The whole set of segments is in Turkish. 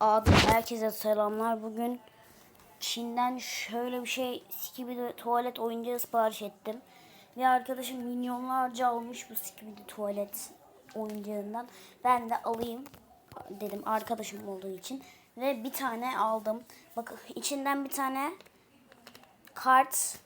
Abi herkese selamlar. Bugün Çin'den şöyle bir şey Skibidi tuvalet oyuncağı sipariş ettim. Ve arkadaşım milyonlarca almış bu Skibidi tuvalet oyuncağından. Ben de alayım dedim arkadaşım olduğu için. Ve bir tane aldım. Bak içinden bir tane kart,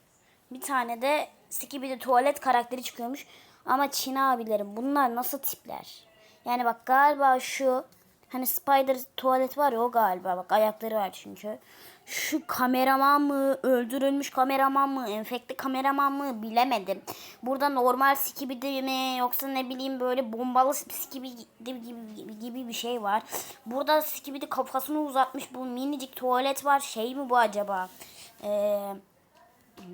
bir tane de Skibidi tuvalet karakteri çıkıyormuş. Ama Çin abilerim bunlar nasıl tipler? Yani bak galiba şu hani Spider tuvalet var ya o galiba bak ayakları var çünkü. Şu kameraman mı, öldürülmüş kameraman mı, enfekte kameraman mı bilemedim. Burada normal skibidi mi yoksa ne bileyim böyle bombalı skibidi gibi, gibi, bir şey var. Burada skibidi kafasını uzatmış bu minicik tuvalet var. Şey mi bu acaba? Eee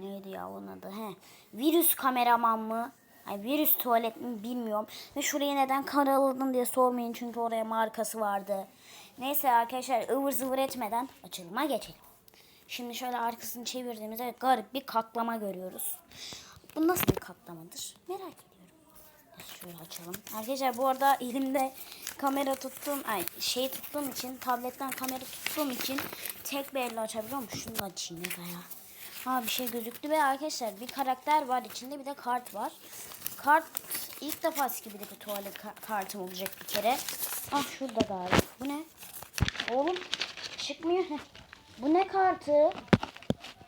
neydi ya onun adı? He. Virüs kameraman mı? Ay, virüs tuvalet mi bilmiyorum. Ve şurayı neden karaladın diye sormayın çünkü oraya markası vardı. Neyse arkadaşlar ıvır zıvır etmeden açılıma geçelim. Şimdi şöyle arkasını çevirdiğimizde garip bir katlama görüyoruz. Bu nasıl bir katlamadır? Merak ediyorum. Şöyle açalım. Arkadaşlar bu arada elimde kamera tuttuğum, ay şey tuttuğum için, tabletten kamera tuttuğum için tek bir elle açabiliyorum. Şunu da açayım ya. Ha bir şey gözüktü ve arkadaşlar bir karakter var içinde bir de kart var. Kart ilk defa gibi bir tuvalet ka- kartım olacak bir kere. Ah şurada galiba. Bu ne? Oğlum çıkmıyor. Bu ne kartı?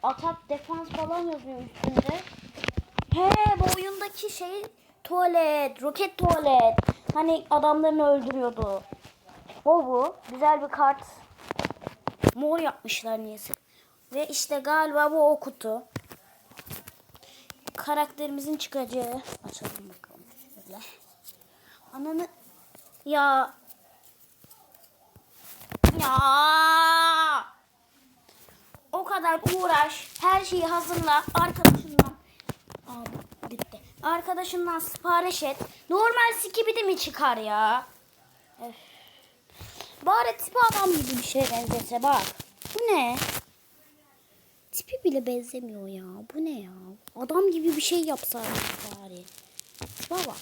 Atak defans falan yazıyor üstünde. He bu oyundaki şey tuvalet, roket tuvalet. Hani adamlarını öldürüyordu. O bu. Güzel bir kart. Mor yapmışlar niyeyse. Ve işte galiba bu o kutu. Karakterimizin çıkacağı. Açalım bakalım şöyle. Ananı ya ya o kadar uğraş her şeyi hazırla arkadaşından abi bitti arkadaşından sipariş et normal skibidi mi çıkar ya Öf. bari tipi adam gibi bir şey benzese bak bu ne bile benzemiyor ya bu ne ya adam gibi bir şey yapsaydı bari bak bak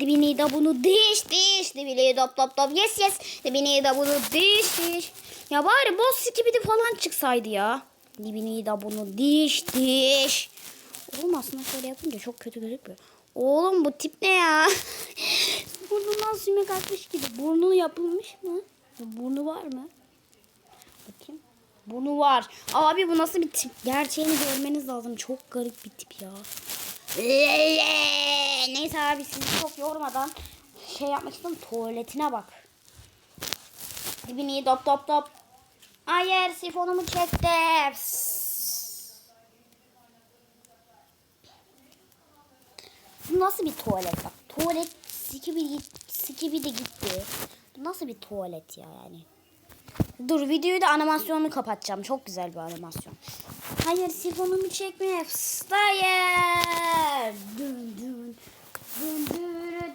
Dibini de bunu diş diş. Dibini dop dop dop. Yes yes. Dibini de bunu diş diş. Ya bari boss skibidi falan çıksaydı ya. Dibini de bunu diş diş. Oğlum aslında şöyle yapınca çok kötü gözükmüyor. Oğlum bu tip ne ya? Burnundan sümük atmış gibi. Burnu yapılmış mı? Burnu var mı? Bakayım. Burnu var. Abi bu nasıl bir tip? Gerçeğini görmeniz lazım. Çok garip bir tip ya. Neyse abi sizi çok yormadan şey yapmak istiyorum. Tuvaletine bak. Dibini dop dop dop. Hayır sifonumu çekti. Bu nasıl bir tuvalet bak. Tuvalet sikibi, sikibi de gitti. Bu nasıl bir tuvalet ya yani. Dur videoyu da animasyonunu kapatacağım. Çok güzel bir animasyon. Hayır sifonumu çekme. Fıs, Hayır. Dün dün. Dün dün. Dün dün.